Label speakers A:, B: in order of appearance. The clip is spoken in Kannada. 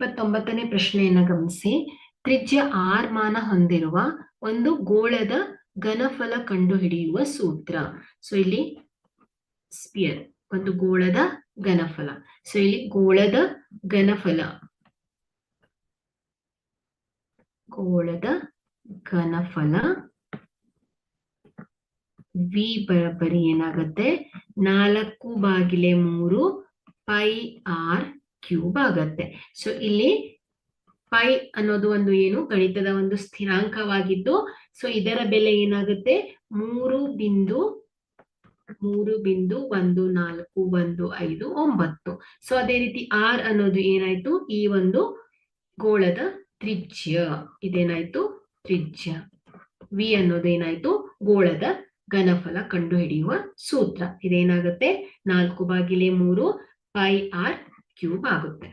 A: ಇಪ್ಪತ್ತೊಂಬತ್ತನೇ ಪ್ರಶ್ನೆಯನ್ನ ಗಮನಿಸಿ. ತ್ರಿಜ್ಯ ಆರ್ ಮಾನ ಹೊಂದಿರುವ ಒಂದು ಗೋಳದ ಘನಫಲ ಕಂಡುಹಿಡಿಯುವ ಸೂತ್ರ. ಸೊ ಇಲ್ಲಿ ಸ್ಪಿಯರ್ ಒಂದು ಗೋಳದ ಘನಫಲ. ಸೊ ಇಲ್ಲಿ ಗೋಳದ ಘನಫಲ. ಗೋಳದ ಘನಫಲ. ವಿ ಬರಬರಿ ಏನಾಗುತ್ತೆ? ನಾಲ್ಕು ಬಾಗಿಲೆ ಮೂರು ಪೈ ಆರ್ ಕ್ಯೂಬ್ ಆಗತ್ತೆ. ಸೊ ಇಲ್ಲಿ ಪೈ ಅನ್ನೋದು ಒಂದು ಏನು, ಗಣಿತದ ಒಂದು ಸ್ಥಿರಾಂಕವಾಗಿದ್ದು ಸೊ ಇದರ ಬೆಲೆ ಏನಾಗುತ್ತೆ? ಮೂರು ಬಿಂದು ಮೂರು ಬಿಂದು ಒಂದು, ನಾಲ್ಕು, ಒಂದು, ಐದು, ಒಂಬತ್ತು. ಸೊ ಅದೇ ರೀತಿ ಆರ್ ಅನ್ನೋದು ಏನಾಯ್ತು? ಈ ಒಂದು ಗೋಳದ ತ್ರಿಜ್ಯ. ಇದೇನಾಯ್ತು? ತ್ರಿಜ್ಯ. ವಿ ಅನ್ನೋದು ಏನಾಯ್ತು? ಗೋಳದ ಘನಫಲ ಕಂಡುಹಿಡಿಯುವ ಸೂತ್ರ. ಇದೇನಾಗುತ್ತೆ? ನಾಲ್ಕು ಬಾಗಿಲೆ ಮೂರು, ಪೈ ಆರ್ ಕ್ಯೂಬ್ ಆಗುತ್ತೆ